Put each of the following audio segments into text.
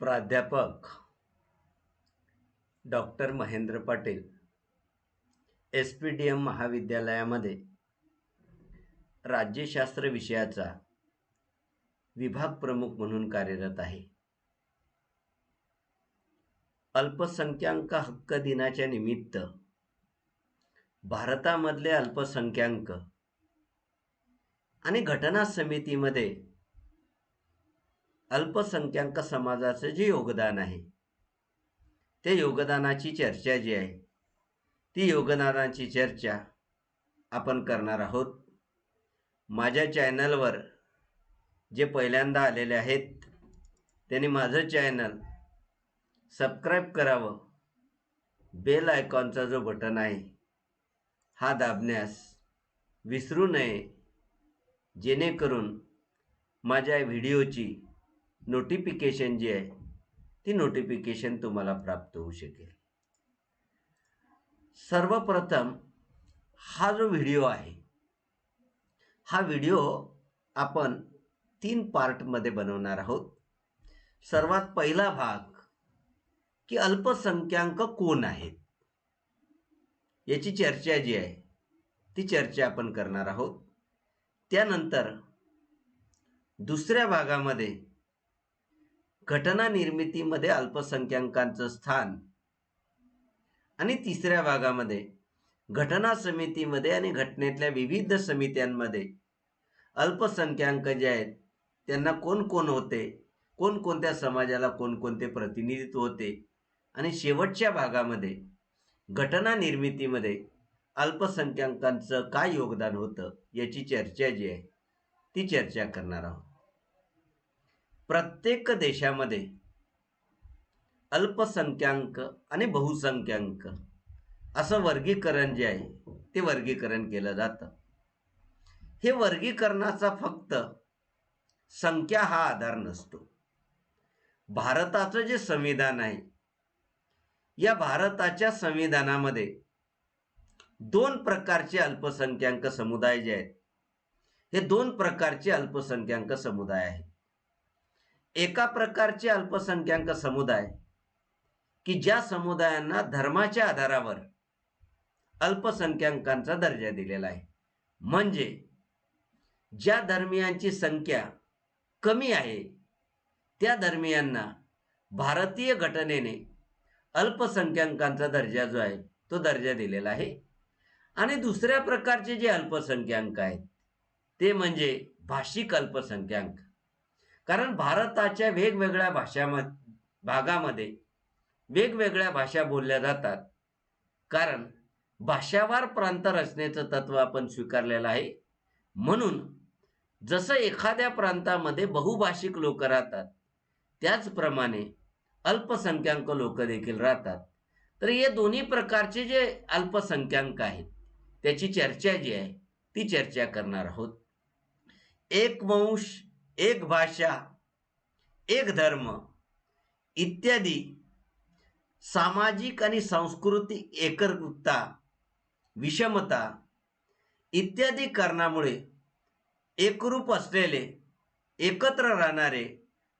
प्राध्यापक doctor Mahendra Patil S P D M महाविद्यालयामध्ये राज्यशास्त्र विषयाचा विभाग प्रमुख म्हणून कार्यरत आहे. अल्पसंख्याक हक्क दिनाच्या निमित्त भारतामधले अल्पसंख्याक आणि घटना समितीमध्ये अल्पसंख्याक समाजाचं जे योगदान आहे त्या योगदानाची चर्चा जी आहे ती योगदानाची चर्चा आपण करणार आहोत. माझ्या चॅनलवर जे पहिल्यांदा आलेले आहेत त्यांनी माझं चॅनल सबस्क्राईब करावं. बेल आयकॉनचा जो बटन आहे हा दाबण्यास विसरू नये. जेणेकरून माझ्या व्हिडिओची नोटिफिकेशन जी आहे ती नोटिफिकेशन तुम्हाला प्राप्त होऊ शकेल. सर्वप्रथम हा जो व्हिडिओ आहे हा व्हिडिओ आपण तीन पार्टमध्ये बनवणार आहोत. सर्वात पहिला भाग की अल्पसंख्याक कोण आहेत? याची चर्चा जी आहे ती चर्चा आपण करणार आहोत. त्यानंतर दुसऱ्या भागामध्ये घटना निर्मितीमध्ये अल्पसंख्याकांचं स्थान. आणि तिसऱ्या भागामध्ये घटना समितीमध्ये आणि घटनेतल्या विविध समित्यांमध्ये अल्पसंख्याक जे आहेत त्यांना कोण कोण होते कोणकोणत्या समाजाला कोणकोणते प्रतिनिधित्व होते आणि शेवटच्या भागामध्ये घटना निर्मितीमध्ये अल्पसंख्याकांचं काय योगदान होतं याची चर्चा जी आहे ती चर्चा करणार आहोत. प्रत्येक देशामध्ये अल्पसंख्याक आणि बहुसंख्याक असं वर्गीकरण जे आहे ते वर्गीकरण केलं जातं. हे वर्गीकरणाचा फक्त संख्या हा आधार नसतो. भारताचं जे संविधान आहे या भारताच्या संविधानामध्ये दोन प्रकारचे अल्पसंख्याक समुदाय जे आहेत हे दोन प्रकारचे अल्पसंख्याक समुदाय आहेत. एका प्रकारचे अल्पसंख्याक समुदाय की ज्या समुदायांना धर्माच्या आधारावर अल्पसंख्याकांचा दर्जा दिलेला आहे. म्हणजे ज्या धर्मियांची संख्या कमी आहे त्या धर्मियांना भारतीय घटनेने अल्पसंख्याकांचा दर्जा जो आहे तो दर्जा दिलेला आहे. आणि दुसऱ्या प्रकारचे जे अल्पसंख्याक आहेत ते म्हणजे भाषिक अल्पसंख्याक. कारण भारताच्या वेगवेगळ्या भाषाम भागामध्ये वेगवेगळ्या भाषा बोलल्या जातात. कारण भाषावार प्रांत रचनेचं तत्व आपण स्वीकारलेलं आहे. म्हणून जसं एखाद्या प्रांतामध्ये बहुभाषिक लोक राहतात त्याचप्रमाणे अल्पसंख्याक लोक देखील राहतात. तर हे दोन्ही प्रकारचे जे अल्पसंख्याक आहेत त्याची चर्चा जी आहे ती चर्चा करणार आहोत. एक वंश एक भाषा एक धर्म इत्यादी सामाजिक आणि सांस्कृतिक एकरूपता विषमता इत्यादी कारणामुळे एकरूप असलेले एकत्र राहणारे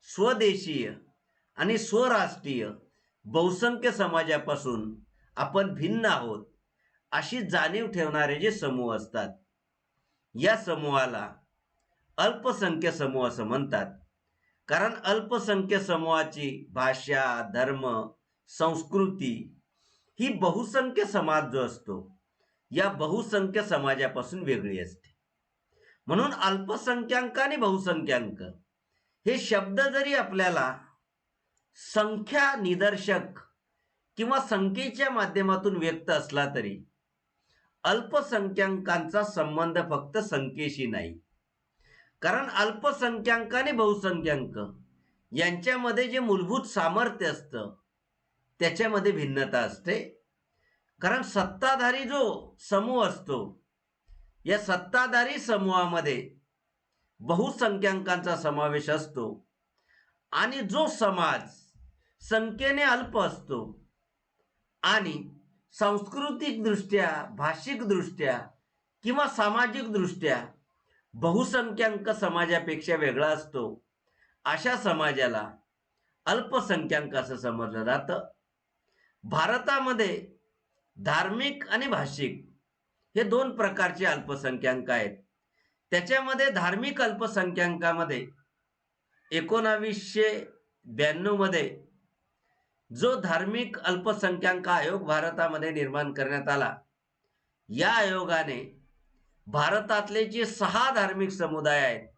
स्वदेशीय आणि स्वराष्ट्रीय बहुसंख्य समाजापासून आपण भिन्न आहोत अशी जाणीव ठेवणारे जे समूह असतात या समूहाला अल्पसंख्य समूह असं म्हणतात. कारण अल्पसंख्य समूहाची भाषा धर्म संस्कृती ही बहुसंख्य समाज जो असतो या बहुसंख्य समाजापासून वेगळी असते. म्हणून अल्पसंख्याक आणि बहुसंख्याक हे शब्द जरी आपल्याला संख्या निदर्शक किंवा संख्येच्या माध्यमातून व्यक्त असला तरी अल्पसंख्याकांचा संबंध फक्त संख्येशी नाही. कारण अल्पसंख्याक आणि बहुसंख्याक यांच्यामध्ये जे मूलभूत सामर्थ्य असतं त्याच्यामध्ये भिन्नता असते. कारण सत्ताधारी जो समूह असतो या सत्ताधारी समूहामध्ये बहुसंख्याकांचा समावेश असतो आणि जो समाज संख्येने अल्प असतो आणि सांस्कृतिकदृष्ट्या भाषिकदृष्ट्या किंवा सामाजिकदृष्ट्या बहुसंख्याक समाजापेक्षा वेगळा असतो. अशा समाजाला अल्पसंख्याक असं समजलं जातं. भारतामध्ये धार्मिक आणि भाषिक हे दोन प्रकारचे अल्पसंख्याक आहेत. त्याच्यामध्ये धार्मिक अल्पसंख्याकामध्ये एकोणावीसशे ब्याण्णवमध्ये जो धार्मिक अल्पसंख्याक आयोग भारतामध्ये निर्माण करण्यात आला या आयोगाने भारतातले जे सहा धार्मिक समुदाय आहेत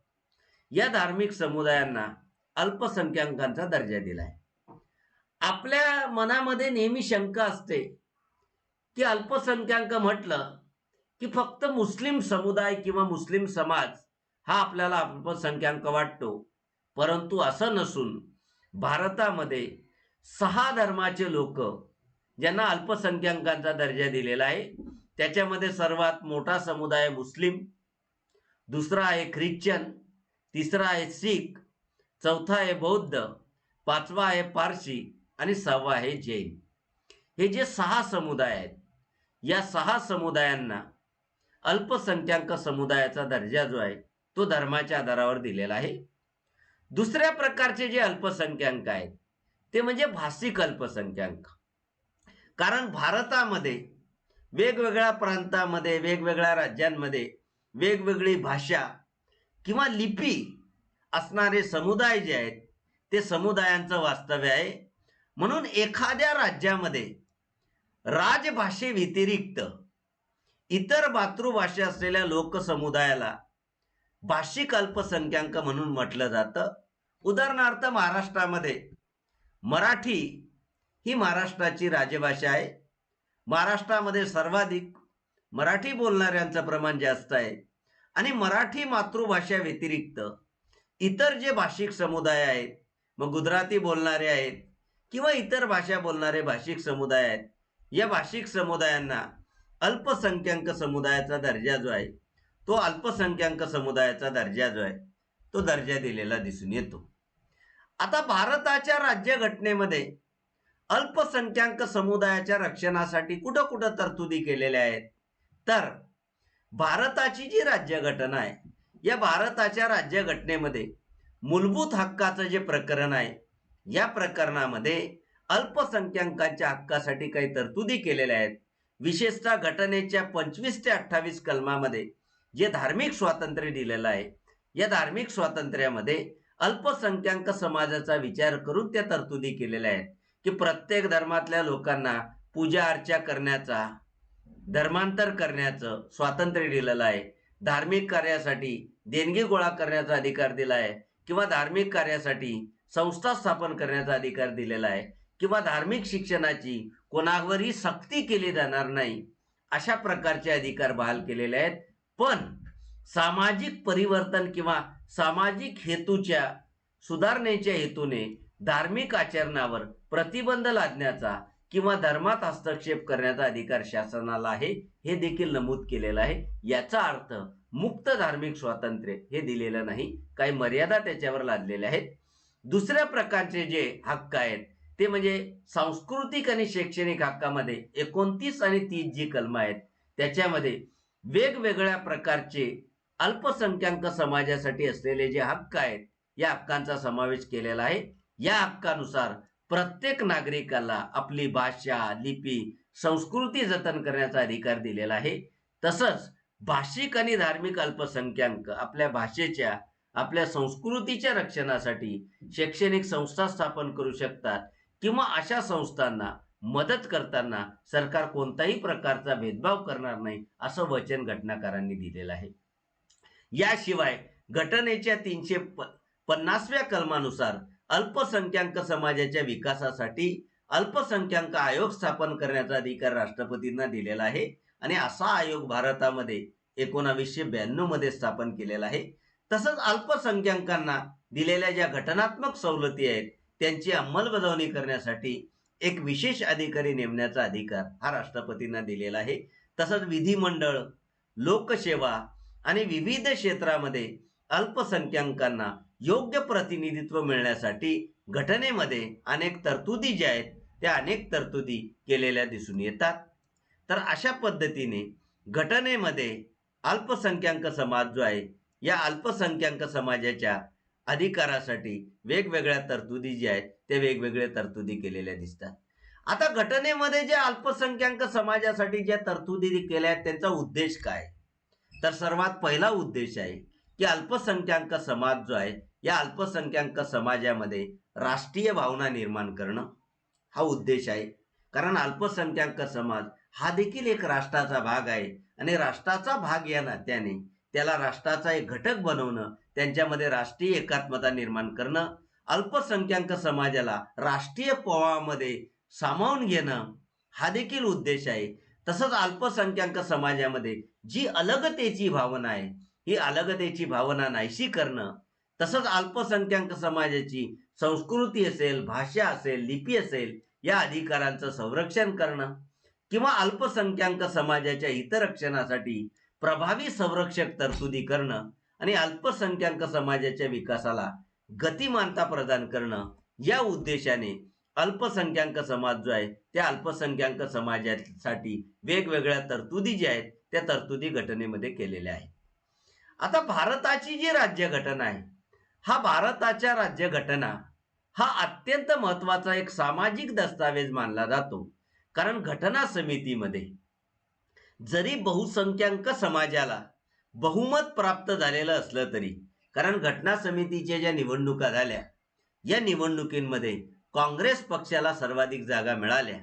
या धार्मिक समुदायांना अल्पसंख्याकांचा दर्जा दिला आहे आपल्या मनामध्ये नेहमी शंका असते की अल्पसंख्याक म्हटलं की फक्त मुस्लिम समुदाय किंवा मुस्लिम समाज हा आपल्याला अल्पसंख्याक वाटतो. परंतु असं नसून भारतामध्ये सहा धर्माचे लोक ज्यांना अल्पसंख्याकांचा दर्जा दिलेला आहे त्याच्यामध्ये सर्वात मोठा समुदाय मुस्लिम दुसरा आहे ख्रिश्चन तिसरा आहे शीख चौथा आहे बौद्ध पाचवा आहे पारशी आणि सहावा आहे जैन. हे जे सहा समुदाय आहेत या सहा समुदायांना अल्पसंख्याक समुदायाचा दर्जा जो आहे तो धर्माच्या आधारावर दिलेला आहे. दुसऱ्या प्रकारचे जे अल्पसंख्याक आहेत ते म्हणजे भाषिक अल्पसंख्याक. कारण भारतामध्ये वेगवेगळ्या प्रांतामध्ये वेगवेगळ्या राज्यांमध्ये वेगवेगळी भाषा किंवा लिपी असणारे समुदाय जे आहेत ते समुदायांचं वास्तव्य आहे. म्हणून एखाद्या राज्यामध्ये राजभाषेव्यतिरिक्त इतर मातृभाषा असलेल्या लोकसमुदायाला भाषिक अल्पसंख्याक म्हणून म्हटलं जातं. उदाहरणार्थ महाराष्ट्रामध्ये मराठी ही महाराष्ट्राची राजभाषा आहे. महाराष्ट्रामध्ये सर्वाधिक मराठी बोलणाऱ्यांचं प्रमाण जास्त आहे. आणि मराठी मातृभाषा व्यतिरिक्त इतर जे भाषिक समुदाय आहेत मग गुजराती बोलणारे आहेत किंवा इतर भाषा बोलणारे भाषिक समुदाय आहेत या भाषिक समुदायांना अल्पसंख्याक समुदायाचा दर्जा जो आहे तो अल्पसंख्याक समुदायाचा दर्जा जो आहे तो दर्जा दिलेला दिसून येतो. आता भारताच्या राज्यघटनेमध्ये अल्पसंख्याक समुदायाच्या रक्षणासाठी कुठं कुठं तरतुदी केलेल्या आहेत? तर भारताची जी राज्यघटना आहे या भारताच्या राज्यघटनेमध्ये मूलभूत हक्काचं जे प्रकरण आहे या प्रकरणामध्ये अल्पसंख्याकांच्या हक्कासाठी काही तरतुदी केलेल्या आहेत. विशेषतः घटनेच्या पंचवीस ते अठ्ठावीस कलमामध्ये जे धार्मिक स्वातंत्र्य दिलेलं आहे या धार्मिक स्वातंत्र्यामध्ये अल्पसंख्याक समाजाचा विचार करून त्या तरतुदी केलेल्या आहेत. की प्रत्येक धर्मातल्या लोकांना पूजा अर्चा करण्याचा धर्मांतर करण्याचं स्वातंत्र्य दिलेलं आहे. धार्मिक कार्यासाठी देणगी गोळा करण्याचा अधिकार दिला आहे किंवा धार्मिक कार्यासाठी संस्था स्थापन करण्याचा अधिकार दिलेला आहे किंवा धार्मिक शिक्षणाची कोणावरही सक्ती केली जाणार नाही अशा प्रकारचे अधिकार बहाल केलेले आहेत. पण सामाजिक परिवर्तन किंवा सामाजिक हेतूच्या सुधारणेच्या हेतूने धार्मिक आचरणावर प्रतिबंध लादण्याचा किंवा धर्मात हस्तक्षेप करण्याचा अधिकार शासनाला आहे हे देखील नमूद केलेलं आहे. याचा अर्थ मुक्त धार्मिक स्वातंत्र्य हे दिलेलं नाही काही मर्यादा त्याच्यावर लादलेल्या आहेत. दुसऱ्या प्रकारचे जे हक्क आहेत ते म्हणजे सांस्कृतिक आणि शैक्षणिक हक्कामध्ये एकोणतीस आणि तीस जी कलम आहेत त्याच्यामध्ये वेगवेगळ्या प्रकारचे अल्पसंख्याक समाजासाठी असलेले जे हक्क आहेत या हक्कांचा समावेश केलेला आहे. या हक्कानुसार प्रत्येक नागरिकाला आपली भाषा लिपी संस्कृती जतन करण्याचा अधिकार दिलेला आहे. तसंच भाषिक आणि धार्मिक अल्पसंख्याक आपल्या भाषेच्या आपल्या संस्कृतीच्या रक्षणासाठी शैक्षणिक संस्था स्थापन करू शकतात किंवा अशा संस्थांना मदत करताना सरकार कोणताही प्रकारचा भेदभाव करणार नाही असं वचन घटनाकारांनी दिलेलं आहे. याशिवाय घटनेच्या तीनशे प पन्नासव्या कलमानुसार अल्पसंख्याक समाजाच्या विकासासाठी अल्पसंख्याक आयोग स्थापन करण्याचा अधिकार राष्ट्रपतींना दिलेला आहे आणि असा आयोग भारतामध्ये एकोणावीसशे ब्याण्णवमध्ये स्थापन केलेला आहे. तसंच अल्पसंख्याकांना दिलेल्या ज्या घटनात्मक सवलती आहेत त्यांची अंमलबजावणी करण्यासाठी एक विशेष अधिकारी नेमण्याचा अधिकार हा राष्ट्रपतींना दिलेला आहे. तसंच विधिमंडळ लोकसेवा आणि विविध क्षेत्रामध्ये अल्पसंख्याकांना योग्य प्रतिनिधित्व मिळण्यासाठी घटनेमध्ये अनेक तरतुदी ज्या आहेत त्या अनेक तरतुदी केलेल्या दिसून येतात. तर अशा पद्धतीने घटनेमध्ये अल्पसंख्याक समाज जो आहे या अल्पसंख्याक समाजाच्या अधिकारासाठी वेगवेगळ्या तरतुदी ज्या आहेत त्या वेगवेगळ्या तरतुदी केलेल्या दिसतात. आता घटनेमध्ये जे अल्पसंख्याक समाजासाठी ज्या तरतुदी केल्या आहेत त्यांचा उद्देश काय? तर सर्वात पहिला उद्देश आहे की अल्पसंख्याक समाज जो आहे या अल्पसंख्याक समाजामध्ये राष्ट्रीय भावना निर्माण करणं हा उद्देश आहे. कारण अल्पसंख्याक समाज हा देखील एक राष्ट्राचा भाग आहे आणि राष्ट्राचा भाग या नात्याने त्याला राष्ट्राचा एक घटक बनवणं त्यांच्यामध्ये राष्ट्रीय एकात्मता निर्माण करणं अल्पसंख्याक समाजाला राष्ट्रीय पोवामध्ये सामावून घेणं हा देखील उद्देश आहे. तसंच अल्पसंख्याक समाजामध्ये जी अलगतेची भावना आहे ही अलगतेची भावना नाहीशी करणं तसंच अल्पसंख्याक समाजाची संस्कृती असेल भाषा असेल लिपी असेल या अधिकारांचं संरक्षण करणं किंवा अल्पसंख्याक समाजाच्या हितरक्षणासाठी प्रभावी संरक्षक तरतुदी करणं आणि अल्पसंख्याक समाजाच्या विकासाला गतिमानता प्रदान करणं या उद्देशाने अल्पसंख्याक समाज जो आहे त्या अल्पसंख्याक समाजासाठी वेगवेगळ्या तरतुदी ज्या आहेत त्या तरतुदी घटनेमध्ये केलेल्या आहेत. आता भारताची जी राज्यघटना आहे हा भारताच्या राज्यघटना हा अत्यंत महत्त्वाचा एक सामाजिक दस्तावेज मानला जातो. कारण घटना समितीमध्ये जरी बहुसंख्याक समाजाला बहुमत प्राप्त झालेलं असलं तरी कारण घटना समितीच्या ज्या निवडणुका झाल्या या निवडणुकींमध्ये काँग्रेस पक्षाला सर्वाधिक जागा मिळाल्या.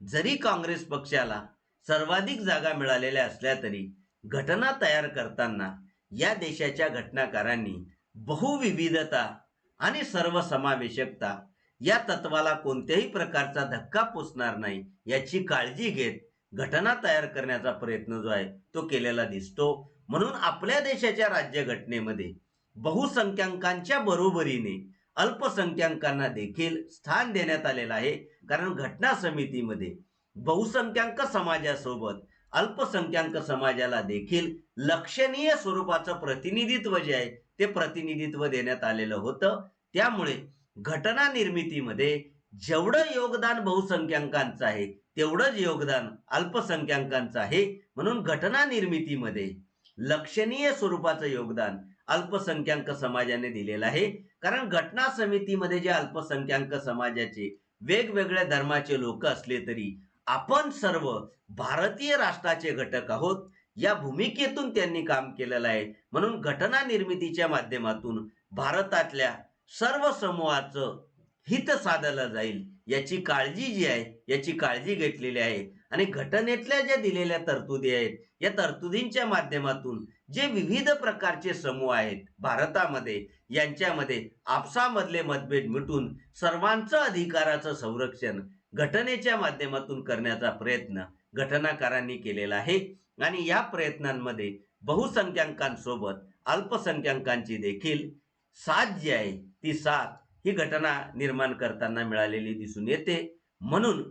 जरी काँग्रेस पक्षाला सर्वाधिक जागा मिळालेल्या असल्या तरी घटना तयार करताना या देशाच्या घटनाकारांनी बहुविविधता आणि सर्वसमावेशकता या तत्वाला कोणत्याही प्रकारचा धक्का पोचणार नाही याची काळजी घेत घटना तयार करण्याचा प्रयत्न जो आहे तो केलेला दिसतो. म्हणून आपल्या देशाच्या राज्यघटनेमध्ये बहुसंख्याकांच्या बरोबरीने अल्पसंख्याकांना देखील स्थान देण्यात आलेलं आहे. कारण घटना समितीमध्ये बहुसंख्याक समाजासोबत अल्पसंख्याक समाजाला देखील लक्षणीय स्वरूपाचं प्रतिनिधित्व जे आहे ते प्रतिनिधित्व देण्यात आलेलं होतं. त्यामुळे घटना निर्मितीमध्ये जेवढं योगदान बहुसंख्याकांचं आहे तेवढंच योगदान अल्पसंख्याकांचं आहे. म्हणून घटना निर्मितीमध्ये लक्षणीय स्वरूपाचं योगदान अल्पसंख्याक समाजाने दिलेलं आहे. कारण घटना समितीमध्ये जे अल्पसंख्याक समाजाचे वेगवेगळ्या धर्माचे लोक असले तरी आपण सर्व भारतीय राष्ट्राचे घटक आहोत. या भूमिकेतून त्यांनी काम केलेलं आहे. म्हणून घटना निर्मितीच्या माध्यमातून भारतातल्या सर्व समूहाचं हित साधलं जाईल याची काळजी जी आहे याची काळजी घेतलेली आहे. आणि घटनेतल्या ज्या दिलेल्या तरतुदी आहेत या तरतुदींच्या माध्यमातून जे विविध प्रकारचे समूह आहेत भारतामध्ये यांच्यामध्ये आपसामधले मतभेद मिटून सर्वांचं अधिकाराचं संरक्षण घटनेच्या माध्यमातून करण्याचा प्रयत्न घटनाकारांनी केलेला आहे. आणि या प्रयत्नांमध्ये बहुसंख्याकांसोबत अल्पसंख्याकांची देखील साथ जी आहे. ती साथ ही घटना निर्माण करताना मिळालेली दिसून येते. म्हणून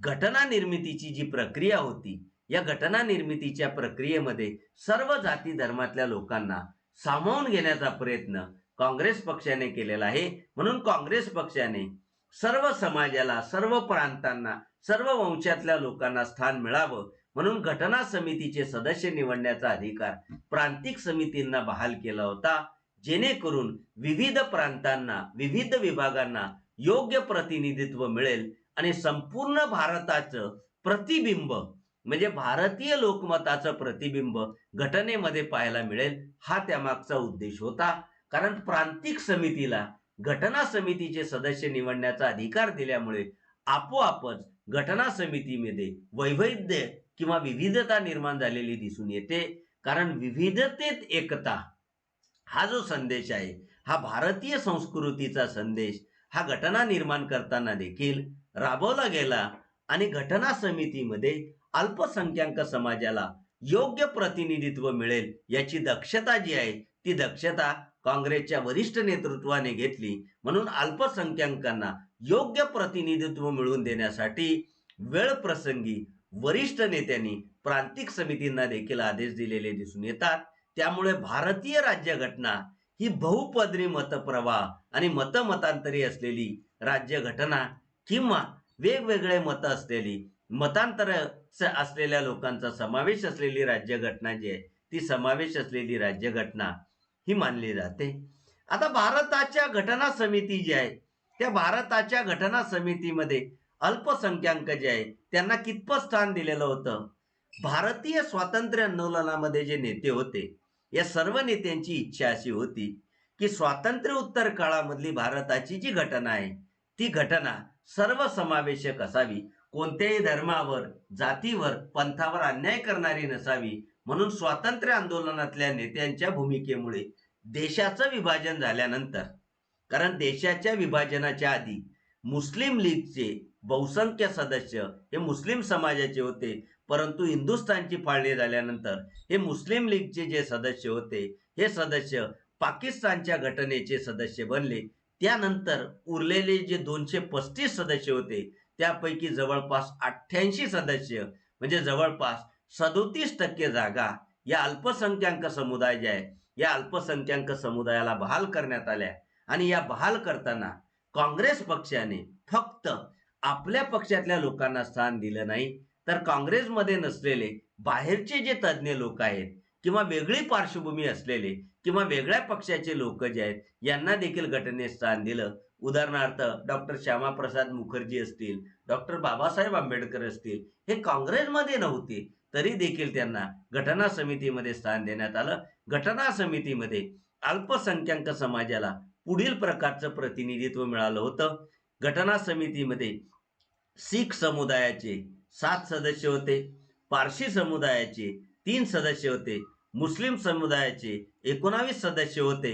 घटना निर्मितीची जी प्रक्रिया होती या घटना निर्मितीच्या प्रक्रियेमध्ये सर्व जाती धर्मातल्या लोकांना सामावून घेण्याचा प्रयत्न काँग्रेस पक्षाने केलेला आहे. म्हणून काँग्रेस पक्षाने सर्व समाजाला सर्व प्रांतांना सर्व वंशातल्या लोकांना स्थान मिळावं म्हणून घटना समितीचे सदस्य निवडण्याचा अधिकार प्रांतिक समितींना बहाल केला होता. जेणेकरून विविध प्रांतांना विविध विभागांना योग्य प्रतिनिधित्व मिळेल आणि संपूर्ण भारताचं प्रतिबिंब म्हणजे भारतीय लोकमताचं प्रतिबिंब घटनेमध्ये पाहायला मिळेल हा त्यामागचा उद्देश होता. कारण प्रांतिक समितीला घटना समितीचे सदस्य निवडण्याचा अधिकार दिल्यामुळे आपोआपच घटना समितीमध्ये वैविध्य किंवा विविधता निर्माण झालेली दिसून येते. कारण विविधतेत एकता हा जो संदेश आहे हा भारतीय संस्कृतीचा संदेश हा घटना निर्माण करताना देखील राबवला गेला आणि घटना समितीमध्ये अल्पसंख्याक समाजाला योग्य प्रतिनिधित्व मिळेल याची दक्षता जी आहे ती दक्षता काँग्रेसच्या वरिष्ठ नेतृत्वाने घेतली. म्हणून अल्पसंख्याकांना योग्य प्रतिनिधित्व मिळवून देण्यासाठी वेळ प्रसंगी वरिष्ठ नेत्यांनी प्रांतिक समितींना देखील आदेश दिलेले दिसून येतात. त्यामुळे भारतीय राज्यघटना ही बहुपदरी मतप्रवाह आणि मतमतांतरी असलेली राज्यघटना किंवा वेगवेगळे मत असलेली मतांतर असलेल्या लोकांचा समावेश असलेली राज्यघटना जी आहे ती समावेश असलेली राज्यघटना ही मानली जाते. आता भारताच्या घटना समिती जी आहे त्या भारताच्या घटना समितीमध्ये अल्पसंख्याक जे आहे त्यांना कितपत स्थान दिलेलं होतं? भारतीय स्वातंत्र्य आंदोलनामध्ये जे नेते होते या सर्व नेत्यांची इच्छा अशी होती की स्वातंत्र्य उत्तर काळामधली भारताची जी घटना आहे ती घटना सर्वसमावेशक असावी कोणत्याही धर्मावर जातीवर पंथावर अन्याय करणारी नसावी म्हणून स्वातंत्र्य आंदोलनातल्या नेत्यांच्या भूमिकेमुळे देशाचं विभाजन झाल्यानंतर कारण देशाच्या विभाजनाच्या आधी मुस्लिम लीगचे बहुसंख्य सदस्य हे मुस्लिम समाजाचे होते. परंतु हिंदुस्थानची फाळणी झाल्यानंतर हे मुस्लिम लीगचे जे सदस्य होते हे सदस्य पाकिस्तानच्या घटनेचे सदस्य बनले. त्यानंतर उरलेले जे दोनशे पस्तीस सदस्य होते त्यापैकी जवळपास अठ्ठ्याऐंशी सदस्य म्हणजे जवळपास सदोतीस टक्के जागा या अल्पसंख्याक समुदाय जे आहे या अल्पसंख्याक समुदायाला बहाल करण्यात आल्या. आणि या बहाल करताना काँग्रेस पक्षाने फक्त आपल्या पक्षातल्या लोकांना स्थान दिलं नाही तर काँग्रेसमध्ये नसलेले बाहेरचे जे तज्ज्ञ लोक आहेत किंवा वेगळी पार्श्वभूमी असलेले किंवा वेगळ्या पक्षाचे लोक जे आहेत यांना देखील घटनेत स्थान दिलं. उदाहरणार्थ डॉक्टर श्यामाप्रसाद मुखर्जी असतील डॉक्टर बाबासाहेब आंबेडकर असतील हे काँग्रेसमध्ये नव्हते तरी देखील त्यांना घटना समितीमध्ये स्थान देण्यात आलं. घटना समितीमध्ये अल्पसंख्याक समाजाला पुढील प्रकारचं प्रतिनिधित्व मिळालं होतं. घटना समितीमध्ये शीख समुदायाचे सात सदस्य होते पारशी समुदायाचे तीन सदस्य होते मुस्लिम समुदायाचे एकोणावीस सदस्य होते.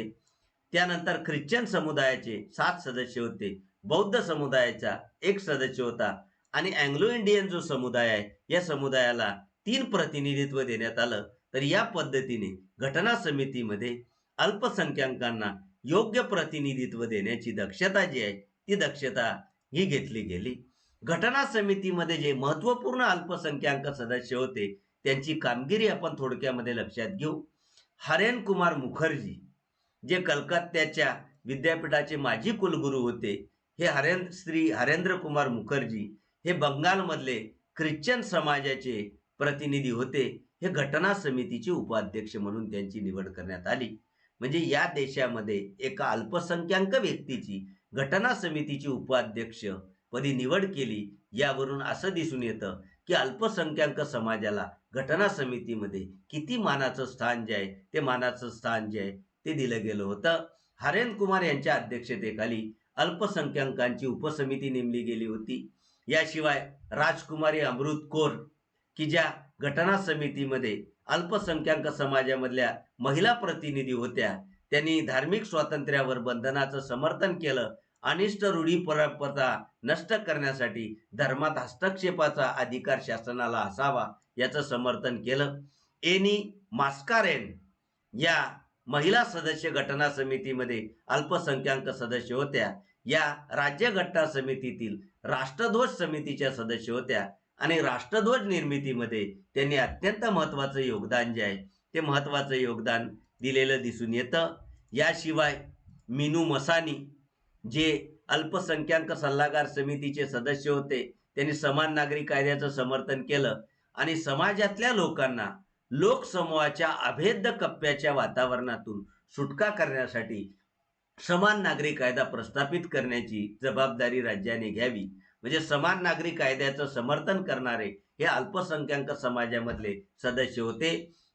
त्यानंतर ख्रिश्चन समुदायाचे सात सदस्य होते बौद्ध समुदायाचा एक सदस्य होता आणि अँग्लो इंडियन जो समुदाय आहे या समुदायाला तीन प्रतिनिधित्व देण्यात आलं. तर या पद्धतीने घटना समितीमध्ये अल्पसंख्याकांना योग्य प्रतिनिधित्व देण्याची दक्षता जी आहे ती दक्षता ही घेतली गेली. घटना समितीमध्ये जे महत्त्वपूर्ण अल्पसंख्याक सदस्य होते त्यांची कामगिरी आपण थोडक्यामध्ये लक्षात घेऊ. हरेन कुमार मुखर्जी जे कलकत्त्याच्या विद्यापीठाचे माजी कुलगुरू होते हे हरेंद्र श्री हरेंद्र कुमार मुखर्जी हे बंगालमधले ख्रिश्चन समाजाचे प्रतिनिधी होते. हे घटना समितीचे उपाध्यक्ष म्हणून त्यांची निवड करण्यात आली. म्हणजे या देशामध्ये एका अल्पसंख्याक व्यक्तीची घटना समितीची उपाध्यक्ष पदी निवड केली यावरून असं दिसून येतं की अल्पसंख्याक समाजाला घटना समितीमध्ये किती मानाचं स्थान जे आहे ते मानाचं स्थान जे आहे ते दिलं गेलं होतं. हरेन कुमार यांच्या अध्यक्षतेखाली अल्पसंख्याकांची उपसमिती नेमली गेली होती. याशिवाय राजकुमारी अमृत कोर की ज्या घटना समितीमध्ये अल्पसंख्याक समाजामधल्या महिला प्रतिनिधी होत्या. त्यांनी धार्मिक स्वातंत्र्यावर बंधनाचं समर्थन केलं. अनिष्ट रूढी परंपरा नष्ट करण्यासाठी धर्मात हस्तक्षेपाचा अधिकार शासनाला असावा याचं समर्थन केलं. एनी मास्कारेन या महिला सदस्य घटना समितीमध्ये अल्पसंख्याक सदस्य होत्या. या राज्य घटना समितीतील राष्ट्रध्वज समितीच्या सदस्य होत्या. आणि राष्ट्रध्वज निर्मितीमध्ये त्यांनी अत्यंत महत्त्वाचं योगदान जे आहे ते महत्त्वाचं योगदान दिलेलं दिसून येतं. याशिवाय मिनू मसानी जे अल्पसंख्याक सल्लागार समितीचे सदस्य होते त्यांनी समान नागरी कायद्याचं समर्थन केलं आणि समाजातल्या लोकांना लोकसमूहाच्या अभेद्य कप्प्याच्या वातावरणातून सुटका करण्यासाठी समान नागरी कायदा प्रस्थापित करण्याची जबाबदारी राज्याने घ्यावी. म्हणजे समान नागरी कायद्याचं समर्थन करणारे हे अल्पसंख्याक समाजामधले सदस्य होते.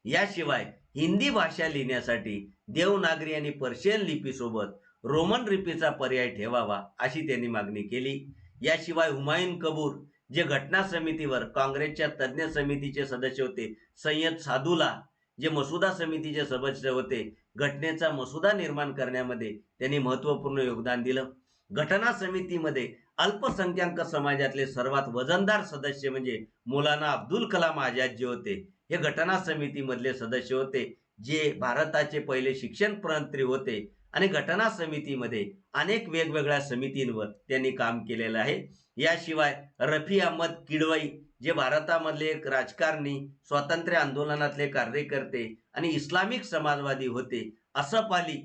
याशिवाय हिंदी भाषा लिहिण्यासाठी देवनागरी आणि पर्शियन लिपीसोबत रोमन लिपीचा पर्याय ठेवावा अशी त्यांनी मागणी केली. याशिवाय हुमायून कबूर जे घटना समितीवर काँग्रेसच्या तज्ज्ञ समितीचे सदस्य होते सय्यद साधूला जे मसुदा समितीचे सदस्य होते घटनेचा मसुदा निर्माण करण्यामध्ये त्यांनी महत्त्वपूर्ण योगदान दिलं. घटना समितीमध्ये अल्पसंख्याक समाजातले सर्वात वजनदार सदस्य म्हणजे मौलाना अब्दुल कलाम आझाद जे होते. हे घटना समितीमधले सदस्य होते जे भारताचे पहिले शिक्षण प्रंत्री होते. आणि घटना समितीमध्ये अनेक वेगवेगळ्या समितींवर त्यांनी काम केलेलं आहे. याशिवाय रफी अहमद किडवाई जे भारतामधले एक राजकारणी स्वातंत्र्य आंदोलनातले कार्यकर्ते आणि इस्लामिक समाजवादी होते. असफ अली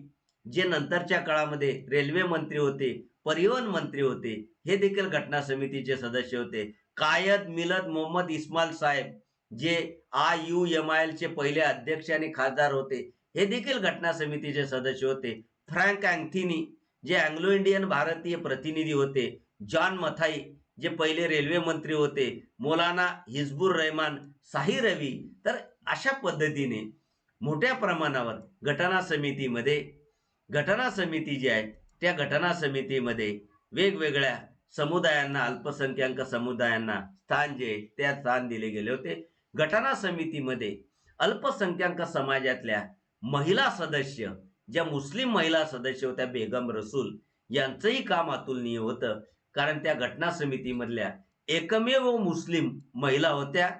जे नंतरच्या काळामध्ये रेल्वे मंत्री होते परिवहन मंत्री होते हे देखील घटना समितीचे सदस्य होते. कायद मिलद मोहम्मद इस्माल साहेब जे आय यू एम आय एलचे पहिले अध्यक्ष आणि खासदार होते हे देखील घटना समितीचे सदस्य होते. फ्रँक अँथिनी जे अँग्लो इंडियन भारतीय प्रतिनिधी होते. जॉन मथाई जे पहिले रेल्वे मंत्री होते. मौलाना हिजबुर रहमान साही रवी. तर अशा पद्धतीने मोठ्या प्रमाणावर घटना समितीमध्ये घटना समिती जी आहे त्या घटना समितीमध्ये वेगवेगळ्या समुदायांना अल्पसंख्याक समुदायांना स्थान जे त्या स्थान दिले गेले होते. घटना समितीमध्ये अल्पसंख्याक समाजातल्या महिला सदस्य ज्या मुस्लिम महिला सदस्य होत्या बेगम रसूल यांचंही काम अतुलनीय होतं. कारण त्या घटना समितीमधल्या एकमेव मुस्लिम महिला होत्या.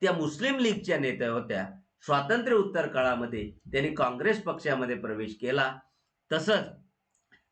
त्या मुस्लिम लीगच्या नेत्या होत्या. स्वातंत्र्य उत्तर काळामध्ये त्यांनी काँग्रेस पक्षामध्ये प्रवेश केला. तसंच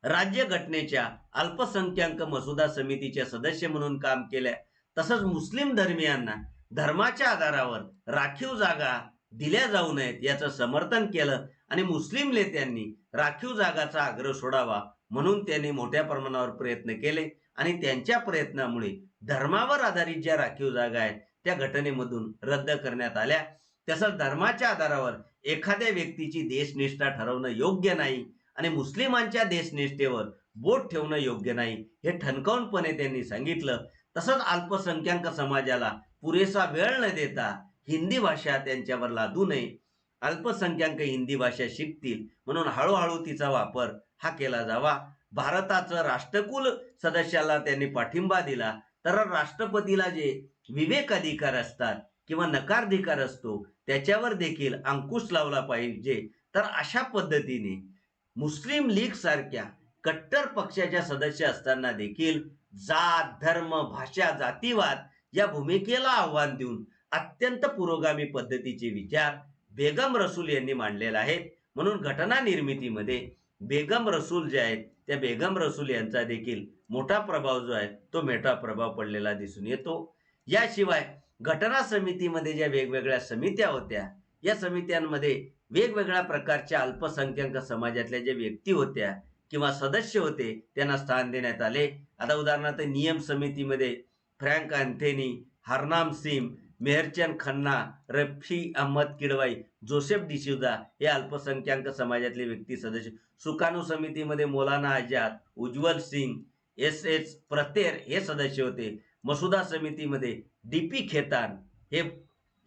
राज्य घटनेच्या अल्पसंख्याक मसुदा समितीच्या सदस्य म्हणून काम केल्या. तसंच मुस्लिम धर्मियांना धर्माच्या आधारावर राखीव जागा दिल्या जाऊ नयेत याचं समर्थन केलं आणि मुस्लिम नेत्यांनी राखीव जागाचा आग्रह सोडावा म्हणून त्यांनी मोठ्या प्रमाणावर प्रयत्न केले आणि त्यांच्या प्रयत्नामुळे धर्मावर आधारित ज्या राखीव जागा आहेत त्या घटनेमधून रद्द करण्यात आल्या. तसंच धर्माच्या आधारावर एखाद्या व्यक्तीची देशनिष्ठा ठरवणं योग्य नाही. आणि मुस्लिमांच्या देशनिष्ठेवर बोट ठेवणं योग्य नाही हे ठणकावूनपणे त्यांनी सांगितलं. तसंच अल्पसंख्याक समाजाला पुरेसा वेळ न देता हिंदी भाषा त्यांच्यावर लादू नये. अल्पसंख्याक हिंदी भाषा शिकतील म्हणून हळूहळू तिचा वापर हा केला जावा. भारताचं राष्ट्रकुल सदस्याला त्यांनी पाठिंबा दिला. तर राष्ट्रपतीला जे विवेक अधिकार असतात किंवा नकाराधिकार असतो त्याच्यावर देखील अंकुश लावला पाहिजे. तर अशा पद्धतीने मुस्लिम लीग सारख्या कट्टर पक्षाच्या सदस्य असताना देखील जात धर्म भाषा जातीवाद या भूमिकेला आव्हान देऊन अत्यंत पुरोगामी पद्धतीचे विचार बेगम रसूल यांनी मांडलेला आहेत. म्हणून घटना निर्मितीमध्ये बेगम रसूल जे आहेत त्या बेगम रसूल यांचा देखील मोठा प्रभाव जो आहे तो मोठा प्रभाव पडलेला दिसून येतो. याशिवाय घटना समितीमध्ये ज्या वेगवेगळ्या समित्या होत्या या समित्यांमध्ये वेगवेगळ्या प्रकारच्या अल्पसंख्याक समाजातल्या ज्या व्यक्ती होत्या किंवा सदस्य होते त्यांना स्थान देण्यात आले. आता उदाहरणार्थ नियम समितीमध्ये फ्रँक अँथेनी हरनाम सिम मेहरचंद खन्ना रफी अहमद किडवाई जोसेफ डिसुदा हे अल्पसंख्याक समाजातले व्यक्ती सदस्य. सुकाणू समितीमध्ये मौलाना आजाद उज्ज्वल सिंग एस एस प्रतेर हे सदस्य होते. मसुदा समितीमध्ये डी पी खेतान हे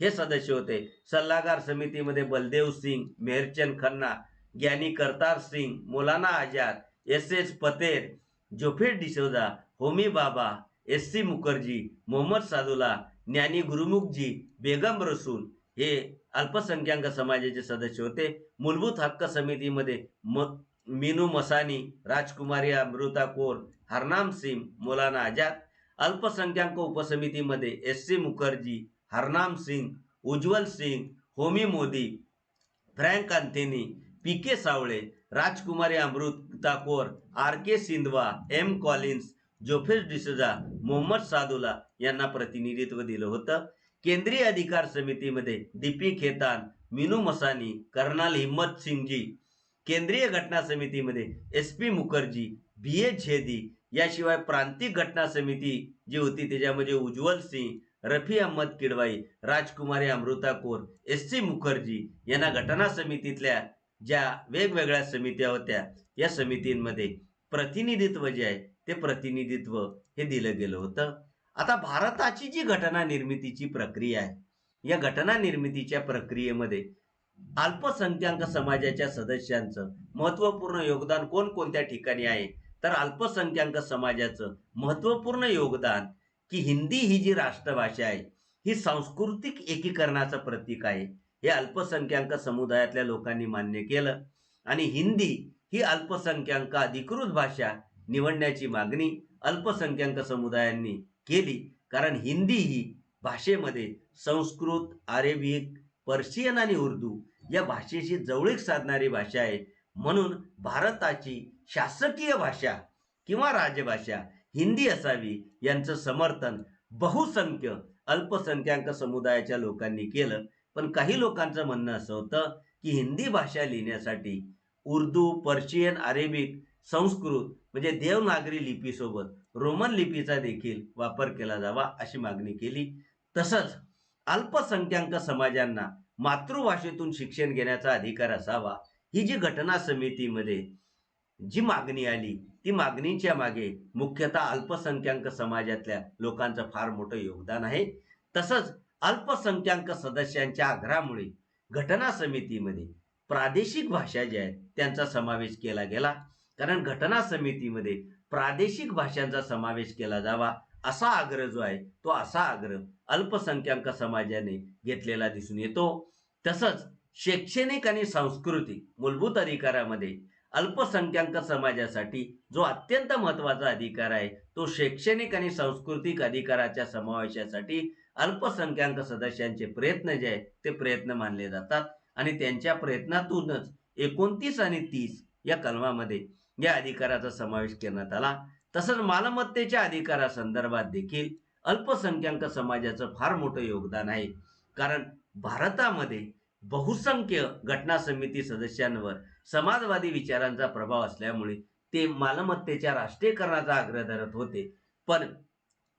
हे सदस्य होते. सल्लागार समितीमध्ये Baldev Singh Mehrchand Khanna Giani Kartar Singh Maulana Azad S S Prater Joseph D'Souza Homi Bhabha S C Mukherjee Mohammed Saadulla Giani Gurmukhji Begum Rasul हे अल्पसंख्याक समाजाचे सदस्य होते. मूलभूत हक्क समितीमध्ये म मीनू मसानी राजकुमारी अमृता कोर हरनाम सिंग मौलाना आझाद. अल्पसंख्याक उपसमितीमध्ये S C Mukherjee Harnam Singh Ujjal Singh Homi Modi Frank Anthony P K Sawale Rajkumari Amrit Kaur R K Sidhwa M Collins Joseph D'Souza Mohammed Saadulla यांना प्रतिनिधित्व दिलं होतं. केंद्रीय अधिकार समितीमध्ये D P Khaitan Minoo Masani colonel Himmat Singhji. केंद्रीय घटना समितीमध्ये S P Mukherjee B A Chhedi याशिवाय प्रांतिक घटना समिती जी होती त्याच्यामध्ये उज्ज्वल सिंग रफी अहमद किडवाई राजकुमारी अमृता कोर एस सी मुखर्जी यांना घटना समितीतल्या ज्या वेगवेगळ्या समित्या होत्या या समितींमध्ये प्रतिनिधित्व जे आहे ते प्रतिनिधित्व हे दिलं गेलं होतं. आता भारताची जी घटना निर्मितीची प्रक्रिया आहे या घटना निर्मितीच्या प्रक्रियेमध्ये अल्पसंख्याक समाजाच्या सदस्यांचं महत्त्वपूर्ण योगदान कोणकोणत्या ठिकाणी आहे? तर अल्पसंख्याक समाजाचं महत्त्वपूर्ण योगदान की हिंदी ही जी राष्ट्रभाषा आहे ही सांस्कृतिक एकीकरणाचं प्रतीक आहे. हे अल्पसंख्याक समुदायातल्या लोकांनी मान्य केलं आणि हिंदी ही अल्पसंख्याक अधिकृत भाषा निवडण्याची मागणी अल्पसंख्याक समुदायांनी केली. कारण हिंदी ही भाषेमध्ये संस्कृत अरेबिक पर्शियन आणि उर्दू या भाषेशी जवळीक साधणारी भाषा आहे. म्हणून भारताची शासकीय भाषा किंवा राजभाषा हिंदी असावी यांचं समर्थन बहुसंख्य अल्पसंख्याक समुदायाच्या लोकांनी केलं. पण काही लोकांचं म्हणणं असं होतं की हिंदी भाषा लिहिण्यासाठी उर्दू पर्शियन अरेबिक संस्कृत म्हणजे देवनागरी लिपीसोबत रोमन लिपीचा देखील वापर केला जावा अशी मागणी केली. तसंच अल्पसंख्याक समाजांना मातृभाषेतून शिक्षण घेण्याचा अधिकार असावा ही जी घटना समितीमध्ये जी मागणी आली ती मागणीच्या मागे मुख्यतः अल्पसंख्याक समाजातल्या लोकांचं फार मोठं योगदान आहे. तसंच अल्पसंख्याक सदस्यांच्या आग्रहामुळे घटना समितीमध्ये प्रादेशिक भाषा ज्या आहेत त्यांचा समावेश केला गेला. कारण घटना समितीमध्ये प्रादेशिक भाषांचा समावेश केला जावा असा आग्रह जो आहे तो असा आग्रह अल्पसंख्याक समाजाने घेतलेला दिसून येतो. तसंच शैक्षणिक आणि सांस्कृतिक मूलभूत अधिकारामध्ये अल्पसंख्याक समाजासाठी जो अत्यंत महत्त्वाचा अधिकार आहे तो शैक्षणिक आणि सांस्कृतिक अधिकाराच्या समावेशासाठी अल्पसंख्याक सदस्यांचे प्रयत्न जे आहेत ते प्रयत्न मानले जातात. आणि त्यांच्या प्रयत्नातूनच एकोणतीस आणि तीस या कलमामध्ये या अधिकाराचा समावेश करण्यात आला. तसंच मालमत्तेच्या अधिकारासंदर्भात देखील अल्पसंख्याक समाजाचं फार मोठं योगदान आहे. कारण भारतामध्ये बहुसंख्य घटना समिती सदस्यांवर समाजवादी विचारांचा प्रभाव असल्यामुळे ते मालमत्तेच्या राष्ट्रीयकरणाचा आग्रह धरत होते. पण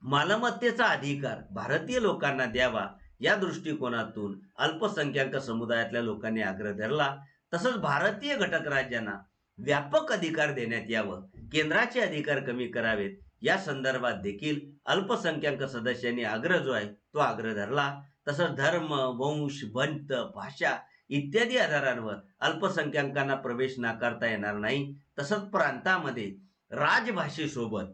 मालमत्तेचा अधिकार भारतीय लोकांना द्यावा या दृष्टिकोनातून अल्पसंख्याक समुदायातल्या लोकांनी आग्रह धरला. तसंच भारतीय घटक राज्यांना व्यापक अधिकार देण्यात यावं केंद्राचे अधिकार कमी करावेत या संदर्भात देखील अल्पसंख्याक सदस्यांनी आग्रह जो आहे तो आग्रह धरला. तसंच धर्म वंश वंत भाषा इत्यादी आधारांवर अल्पसंख्याकांना प्रवेश नाकारता येणार नाही. तसंच प्रांतामध्ये राजभाषेसोबत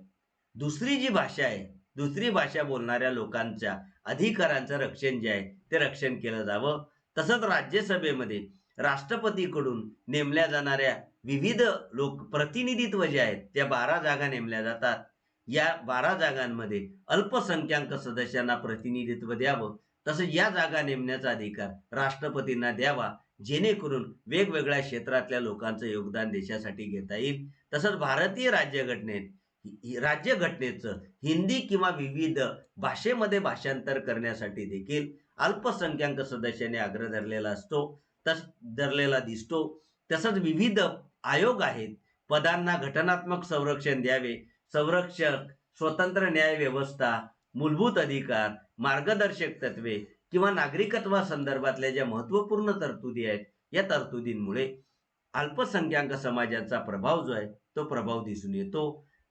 दुसरी जी भाषा आहे दुसरी भाषा बोलणाऱ्या लोकांच्या अधिकारांचं रक्षण जे आहे ते रक्षण केलं जावं. तसंच राज्यसभेमध्ये राष्ट्रपतीकडून नेमल्या जाणाऱ्या विविध लोक प्रतिनिधित्व जे आहेत त्या बारा जागा नेमल्या जातात. या बारा जागांमध्ये अल्पसंख्याक सदस्यांना प्रतिनिधित्व द्यावं. तसंच या जागा नेमण्याचा अधिकार राष्ट्रपतींना द्यावा जेणेकरून वेगवेगळ्या क्षेत्रातल्या लोकांचं योगदान देशासाठी घेता येईल. तसंच भारतीय राज्यघटनेत राज्यघटनेचं हिंदी किंवा विविध भाषेमध्ये भाषांतर करण्यासाठी देखील अल्पसंख्याक सदस्यांनी आग्रह धरलेला असतो तस धरलेला दिसतो. तसंच विविध आयोग आहेत पदांना घटनात्मक संरक्षण द्यावे संरक्षक स्वतंत्र न्याय व्यवस्था मूलभूत अधिकार मार्गदर्शक तत्वे किंवा नागरिकत्वासंदर्भातल्या ज्या महत्त्वपूर्ण तरतुदी आहेत या तरतुदींमुळे अल्पसंख्याक समाजाचा प्रभाव जो आहे तो प्रभाव दिसून येतो.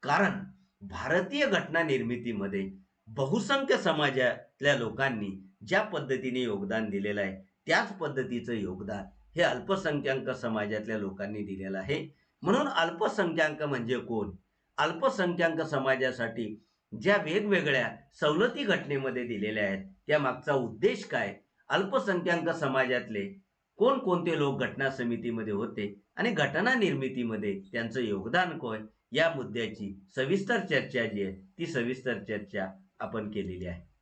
कारण भारतीय घटना निर्मितीमध्ये बहुसंख्य समाजातल्या लोकांनी ज्या पद्धतीने योगदान दिलेलं आहे त्याच पद्धतीचं योगदान हे अल्पसंख्याक समाजातल्या लोकांनी दिलेलं आहे. म्हणून अल्पसंख्याक म्हणजे कोण? अल्पसंख्याक समाजासाठी ज्या वेगवेगळ्या सवलती घटनेमध्ये दिलेल्या आहेत त्या मागचा उद्देश काय? अल्पसंख्याक समाजातले कोणकोणते लोक घटना समितीमध्ये होते आणि घटना निर्मितीमध्ये त्यांचं योगदान कोण? या मुद्द्याची सविस्तर चर्चा जी आहे ती सविस्तर चर्चा आपण केलेली आहे.